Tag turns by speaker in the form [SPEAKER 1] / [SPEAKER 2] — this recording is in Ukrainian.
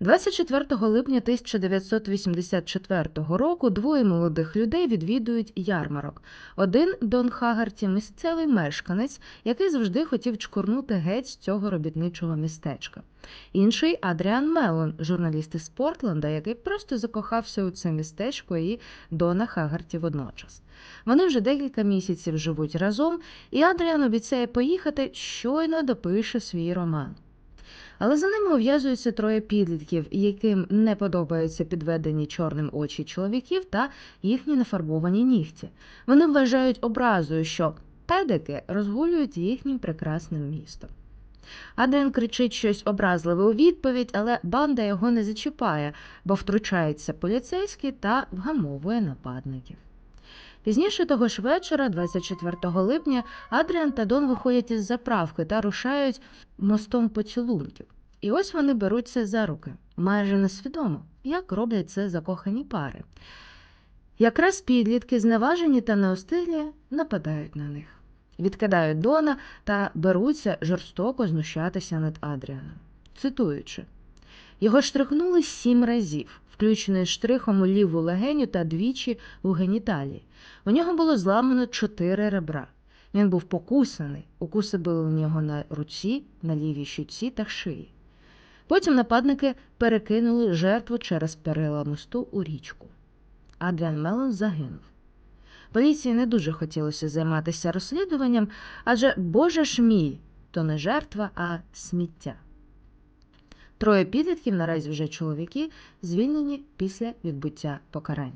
[SPEAKER 1] 24 липня 1984 року двоє молодих людей відвідують ярмарок. Один Дон Хагарті, місцевий мешканець, який завжди хотів чкурнути геть з цього робітничого містечка. Інший Адріан Мелон, журналіст із Портленда, який просто закохався у це містечко і Дона Хагарті водночас. Вони вже декілька місяців живуть разом, і Адріан обіцяє поїхати, щойно допише свій роман. Але за ними ув'язуються троє підлітків, яким не подобаються підведені чорним очі чоловіків та їхні нафарбовані нігті. Вони вважають образою, що педики розгулюють їхнім прекрасним містом. Адріан кричить щось образливе у відповідь, але банда його не зачіпає, бо втручається поліцейський та вгамовує нападників. Пізніше того ж вечора, 24 липня, Адріан та Дон виходять із заправки та рушають мостом поцілунків. І ось вони беруться за руки, майже несвідомо, як роблять це закохані пари. Якраз підлітки, зневажені та неостиглі, нападають на них, відкидають Дона та беруться жорстоко знущатися над Адріаном. Цитуючи, його штрихнули сім разів, включно штрихом у ліву легеню та двічі у геніталії. У нього було зламано чотири ребра. Він був покусаний, укуси були у нього на руці, на лівій щуці та шиї. Потім нападники перекинули жертву через перила мосту у річку. Адріан Мелон загинув. Поліції не дуже хотілося займатися розслідуванням, адже Боже ж мій, то не жертва, а сміття. Троє підлітків, наразі вже чоловіки, звільнені після відбуття покарання.